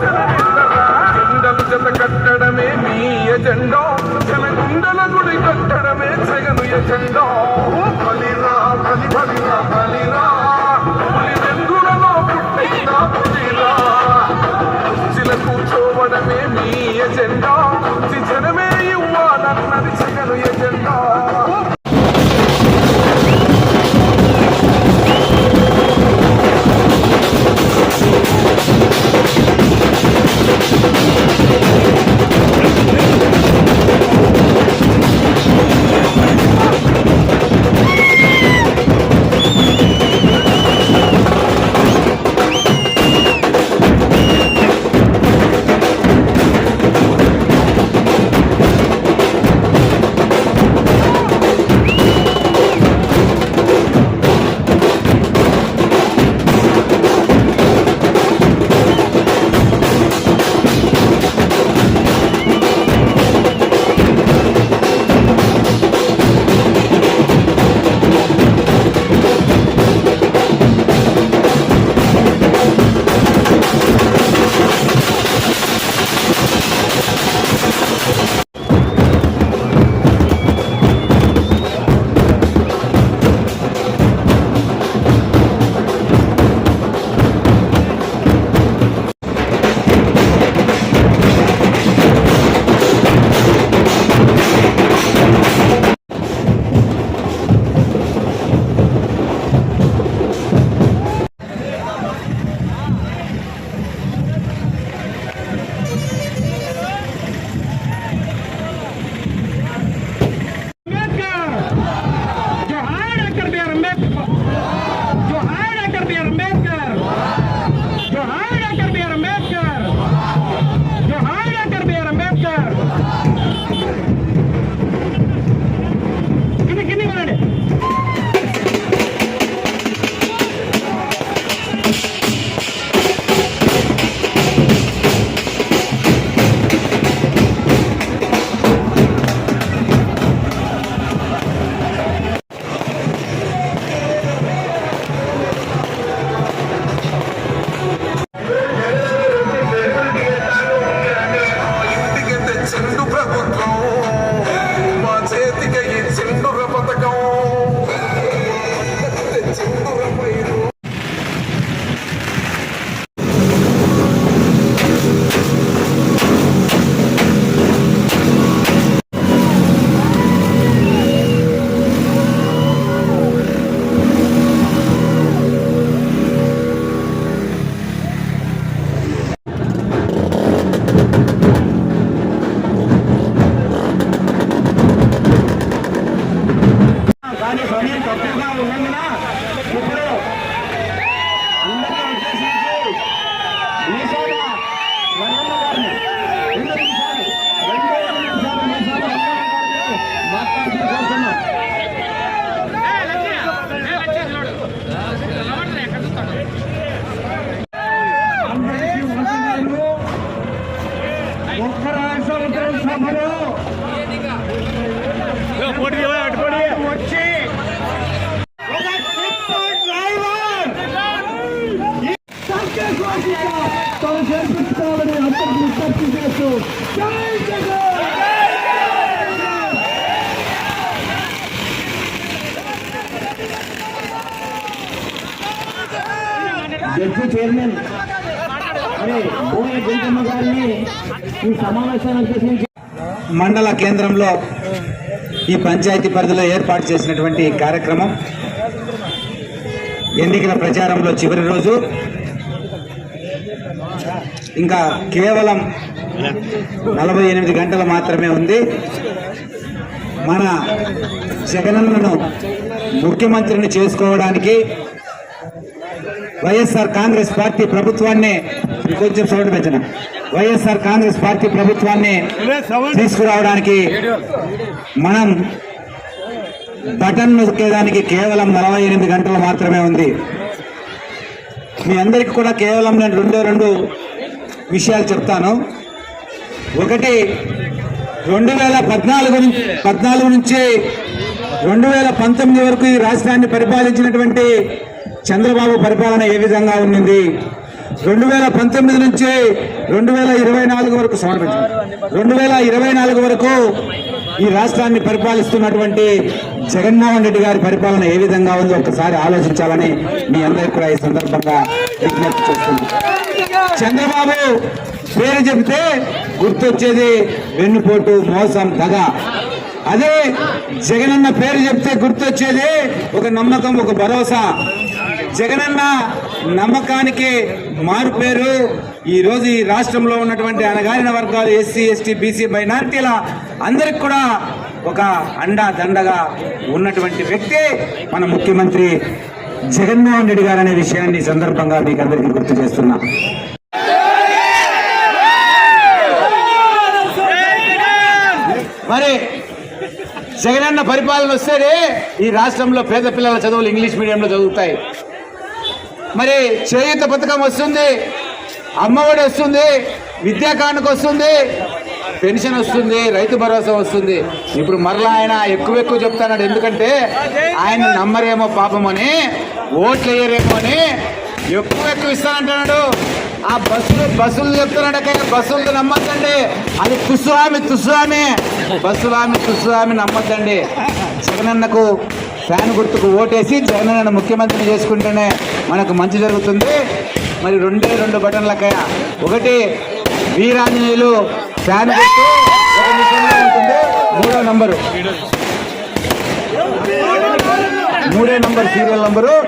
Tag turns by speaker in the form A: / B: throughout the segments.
A: జెండలు జత కట్టడమే మీ ఎజెండో. జన జనగుండల గుడి కట్టడమే జగను ఎజెండో. బలిరా బలి బలిరా బలిరా. పులి వెంగులలో పుట్టిన పులిరా. కుర్చీల కూర్చోవడమే మీ ఎజెండా. జనమే ఇవ్వాలన్నది జగను ఎజెండా.
B: ఇప్పుడు అందరినీ ఉద్దేశించి మీసాల రంగన్న గారిని రెండు నిమిషాలు రెండే నిమిషాలు మీసాల రంగన్న గారిని మాట్లాడుతూ కోరుతున్నాం అందరికీ వందనాలు. ఒక్క రాష్ట్ర సభలో వచ్చి ఒక టిప్పర్ డ్రైవర్ ఈ సంకేశ్వరంగా తన చేర్పించుకోవాలని అందరికీ విజ్ఞప్తి చేస్తూ జై జగన్ జడ్జి చైర్మన్ అరే భూమి జంకమ్మ గారిని ఈ సమావేశాన్ని ఉద్దేశించి
C: మండల కేంద్రంలో ఈ పంచాయతీ పరిధిలో ఏర్పాటు చేసినటువంటి కార్యక్రమం ఎన్నికల ప్రచారంలో చివరి రోజు. ఇంకా కేవలం నలభై ఎనిమిది గంటలు మాత్రమే ఉంది. మన జగనన్నను ముఖ్యమంత్రిని చేసుకోవడానికి వైఎస్ఆర్ కాంగ్రెస్ పార్టీ ప్రభుత్వాన్ని కొంచెం సౌండ్ పెంచిన వైఎస్ఆర్ కాంగ్రెస్ పార్టీ ప్రభుత్వాన్ని తీసుకురావడానికి మనం బటన్ నొక్కేదానికి కేవలం నలభై ఎనిమిది గంటలు మాత్రమే ఉంది. మీ అందరికీ కూడా కేవలం నేను రెండో రెండు విషయాలు చెప్తాను. ఒకటి రెండు వేల పద్నాలుగు నుంచి పద్నాలుగు నుంచి రెండు వేల పంతొమ్మిది వరకు ఈ రాష్ట్రాన్ని పరిపాలించినటువంటి చంద్రబాబు పరిపాలన ఏ విధంగా ఉన్నింది? రెండు వేల పంతొమ్మిది నుంచి రెండు వేల ఇరవై నాలుగు వరకు సమర్పించారు రెండు వేల ఇరవై నాలుగు వరకు ఈ రాష్ట్రాన్ని పరిపాలిస్తున్నటువంటి జగన్మోహన్ రెడ్డి గారి పరిపాలన ఏ విధంగా ఉందో ఒకసారి ఆలోచించాలని మీ అందరికీ కూడా ఈ సందర్భంగా విజ్ఞప్తి చేస్తుంది చంద్రబాబు పేరు చెబితే గుర్తొచ్చేది వెన్నుపోటు మోసం దగ అదే జగనన్న పేరు చెప్తే గుర్తొచ్చేది ఒక నమ్మకం ఒక భరోసా. జగనన్న నమ్మకానికి మారు పేరు ఈ ఈ రాష్ట్రంలో ఉన్నటువంటి అణగారిన వర్గాలు ఎస్సీ ఎస్టీ బీసీ మైనార్టీల అందరికి కూడా ఒక అండా దండగా ఉన్నటువంటి వ్యక్తి మన ముఖ్యమంత్రి జగన్మోహన్ రెడ్డి గారు అనే విషయాన్ని సందర్భంగా మీకు అందరికీ గుర్తు చేస్తున్నా. మరి జగనన్న పరిపాలన వస్తేనే ఈ రాష్ట్రంలో పేద పిల్లల చదువులు ఇంగ్లీష్ మీడియంలో చదువుతాయి. మరి చేయూత పథకం వస్తుంది అమ్మఒడి వస్తుంది విద్యా కానుక వస్తుంది పెన్షన్ వస్తుంది రైతు భరోసా వస్తుంది. ఇప్పుడు మరలా ఆయన ఎక్కువ ఎక్కువ చెప్తున్నాడు. ఎందుకంటే ఆయన నమ్మరేమో పాపమని ఓట్లు వేయరేమో అని ఎక్కువ ఎక్కువ ఇస్తానంటున్నాడు. ఆ బస్సులు బస్సులు చెప్తున్నాడు అక్కడ బస్సులు నమ్మద్దండి. అది తుస్సుహామి తుస్సుహామి బస్సులామి తుస్సుహామి నమ్మద్దండి. జగనన్నకు ఫ్యాన్ గుర్తుకు ఓటేసి జగనన్న ముఖ్యమంత్రిని చేసుకుంటేనే మనకు మంచి జరుగుతుంది. మరి రెండే రెండు బటన్లకయ ఒకటి వీరాంజనేయులు ఫ్యాన్ గుర్తు ఉంటుంది. మూడో నంబరు. మూడో నంబర్ సీరియల్ నంబరు.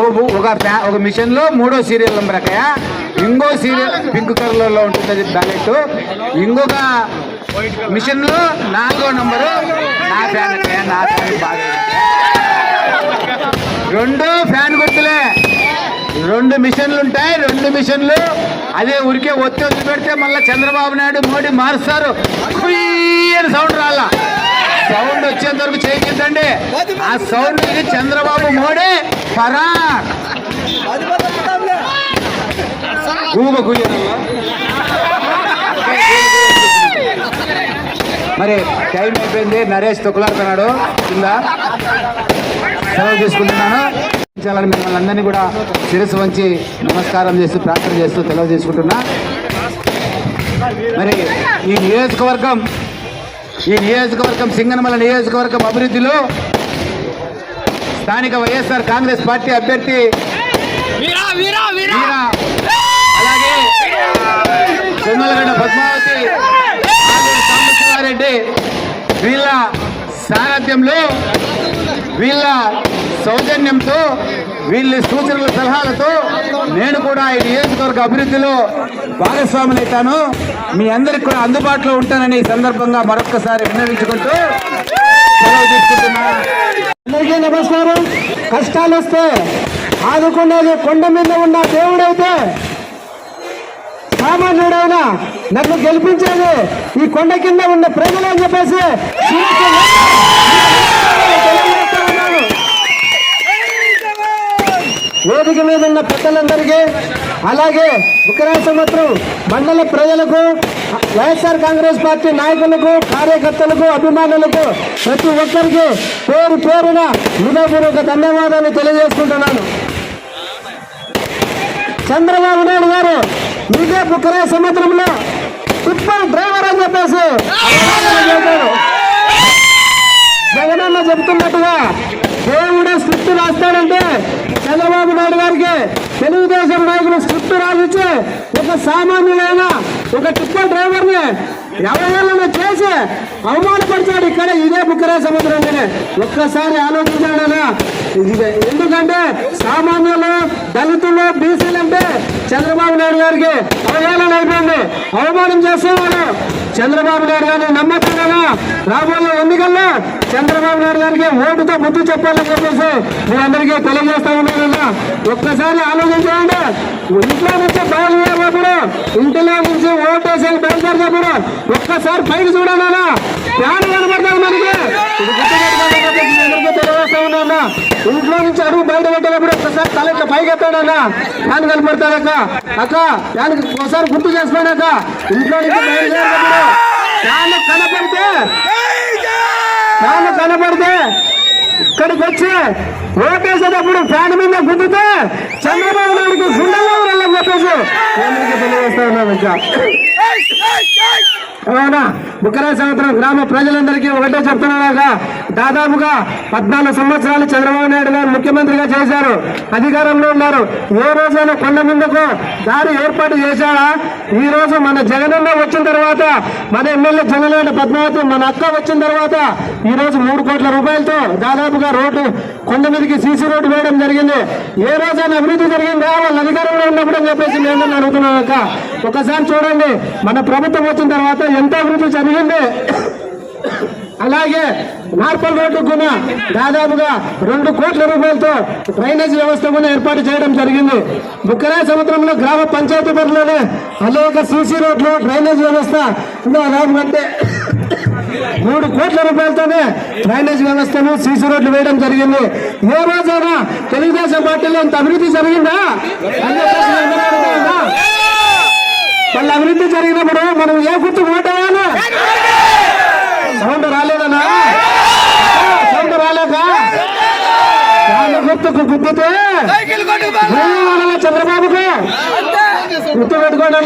C: ఒక- ఒక ప్యా- ఒక మిషన్లో మూడో సీరియల్ నంబర్ అక్కయ ఇంకో సీరియల్ పింక్ కలర్లో ఉంటుంది బ్యాలెట్ ఇంకొక మిషన్లో నాలుగో నంబరు. నా ఫ్యాన్ నా ఫ్యాన్ బాగా రెండు ఫ్యాన్ గుర్తులే. రెండు మిషన్లు ఉంటాయి రెండు మిషన్లు. అదే ఉరికే ఒత్తి వచ్చి పెడితే మళ్ళీ చంద్రబాబు నాయుడు మోడీ మారుస్తారు. అని సౌండ్ రాలా సౌండ్ వచ్చేంత వరకు చేయించండి ఆ సౌండ్ ఇది చంద్రబాబు మోడీ పరా ఊబ కుయ్య మరి టైం అయిపోయింది. నరేష్ తొక్కులాడుతున్నాడు కింద సెలవు తీసుకుంటున్నాను. చాలని మిమ్మల్ని అందరినీ కూడా శిరస్సు వంచి నమస్కారం చేస్తూ ప్రార్థన చేస్తూ సెలవు తీసుకుంటున్నా. మరి ఈ నియోజకవర్గం ఈ నియోజకవర్గం సింగనమల నియోజకవర్గం అభివృద్ధిలో స్థానిక వైఎస్ఆర్ కాంగ్రెస్ పార్టీ అభ్యర్థి వీరా అలాగే చెమ్మలగడ్డ పద్మావతి ఆలూరు సాంబశివారెడ్డి వీళ్ళ సారథ్యంలో వీళ్ళ సౌజన్యంతో వీళ్ళ సూచనల సలహాలతో నేను కూడా ఈ నియోజకవర్గ అభివృద్ధిలో భాగస్వాములైతాను. మీ అందరికి కూడా అందుబాటులో ఉంటానని ఈ సందర్భంగా మరొక్కసారి విన్నవించుకుంటూ సెలవు తీసుకుంటున్నా.
B: అందరికీ నమస్కారం. కష్టాలు వస్తే ఆదుకునేది కొండ మీద ఉన్న దేవుడైతే సామాన్యుడైన నన్ను గెలిపించేది ఈ కొండ కింద ఉన్న ప్రజలు అని చెప్పేసి తెలియజేస్తా ఉన్నాను. వేదిక మీద ఉన్న పెద్దలందరికీ అలాగే ఉత్తరాయ మండల ప్రజలకు వైఎస్ఆర్ కాంగ్రెస్ పార్టీ నాయకులకు కార్యకర్తలకు అభిమానులకు ప్రతి ఒక్కరికి పేరు పేరున హృదయపూర్వక ధన్యవాదాలు తెలియజేసుకుంటున్నాను. చంద్రబాబు నాయుడు గారు మీదే బుక్కరాయ సముద్రంలో టిప్పర్ డ్రైవర్ అని చెప్పేసి అభిమానులు చెప్పారు. జగనన్న చెప్తున్నట్టుగా దేవుడే స్క్రిప్ట్ రాస్తాడంటే చంద్రబాబు నాయుడు గారికి తెలుగుదేశం నాయకులు స్క్రిప్ట్ రాసిచ్చే ఒక సామాన్యులైనా ఒక టిప్పర్ డ్రైవర్ని ఎవరైనా చేసి అవమానపరిచాడు ఇక్కడ ఇదే బుక్కరా సముద్రంలోనే ఒక్కసారి ఆలోచించాడనా ఇది ఎందుకంటే సామాన్యులు దళితులు బీసీలు అంటే చంద్రబాబు నాయుడు గారికి అవహేళన అయిపోయింది. అవమానం చేస్తున్నారు చంద్రబాబు నాయుడు గారిని నమ్మకంగా రాబోయే ఎన్నికల్లో చంద్రబాబు నాయుడు గారికి ఓటుతో బుద్ధి చెప్పాలని చెప్పేసి మీ అందరికీ తెలియజేస్తా ఉన్నానన్నా ఒక్కసారి ఆలోచించండి. ఇంట్లో నుంచి బయలుదేరినప్పుడు ఇంటిలో నుంచి ఓటేసి బయలుదేరినప్పుడు ఒక్కసారి పైకి చూడాలన్నా ప్యాన్ కనబడతాను మనకి. తెలియజేస్తా ఇంట్లో నుంచి అడుగు బయట పెట్టేటప్పుడు ఒక్కసారి తల ఇట్లా పైకి ఎత్తాడన్నా ఫ్యాన్ కనబడతాడక్క అక్క. ఫ్యాన్ ఒకసారి గుర్తు చేసుకోండి ఇంట్లో నుంచి బయలుదేరినప్పుడు ఫ్యాన్ కనపడితే ఫ్యాన్ కనబడితే ఇక్కడికి వచ్చి ఓటేసేటప్పుడు ఫ్యాన్ మీద గుద్దితే చంద్రబాబు నాయుడుకి గుండెల్లో వెళ్ళని చెప్పేసి తెలియజేస్తా ఉన్నాను ఇంకా అవునా బుక్కరా సంవత్సరం గ్రామ ప్రజలందరికీ ఒకటే చెప్తున్నాగా దాదాపుగా పద్నాలుగు సంవత్సరాలు చంద్రబాబు నాయుడు గారు ముఖ్యమంత్రిగా చేశారు. అధికారంలో ఉన్నారు. ఏ రోజైనా కొండ ముందుకు దారి ఏర్పాటు చేశాడా? ఈ రోజు మన జగనన్న వచ్చిన తర్వాత మన ఎమ్మెల్యే జగన్ పద్మావతి మన అక్క వచ్చిన తర్వాత ఈ రోజు మూడు కోట్ల రూపాయలతో దాదాపుగా రోడ్డు కొండ మీదకి సీసీ రోడ్డు వేయడం జరిగింది. ఏ రోజైనా అభివృద్ధి జరిగిందా? వాళ్ళ అధికారంలో ఉన్నప్పుడు అని చెప్పేసి మేము అడుగుతున్నాం అక్క. ఒకసారి చూడండి. మన ప్రభుత్వం వచ్చిన తర్వాత ఎంత అభివృద్ధి జరిగింది. అలాగే నార్పల్ రోడ్డు కూడా దాదాపుగా రెండు కోట్ల రూపాయలతో డ్రైనేజ్ వ్యవస్థ కూడా ఏర్పాటు చేయడం జరిగింది. బుక్కరా సముద్రంలో గ్రామ పంచాయతీ పరిలోనే అనేక సీసీ రోడ్లు డ్రైనేజ్ వ్యవస్థ అంటే మూడు కోట్ల రూపాయలతోనే డ్రైనేజ్ వ్యవస్థను సీసీ రోడ్లు వేయడం జరిగింది. ఏ రోజైనా తెలుగుదేశం పార్టీలో ఇంత అభివృద్ధి జరిగిందా? వాళ్ళ అభివృద్ధి జరిగినప్పుడు మనం ఏ గుర్తు ఓటేయాలి సౌండ్ రాలేదనా సౌండ్ రాలేక వాళ్ళ గుర్తుకు గుద్దితే చంద్రబాబుకు గుర్తు పెట్టుకోండి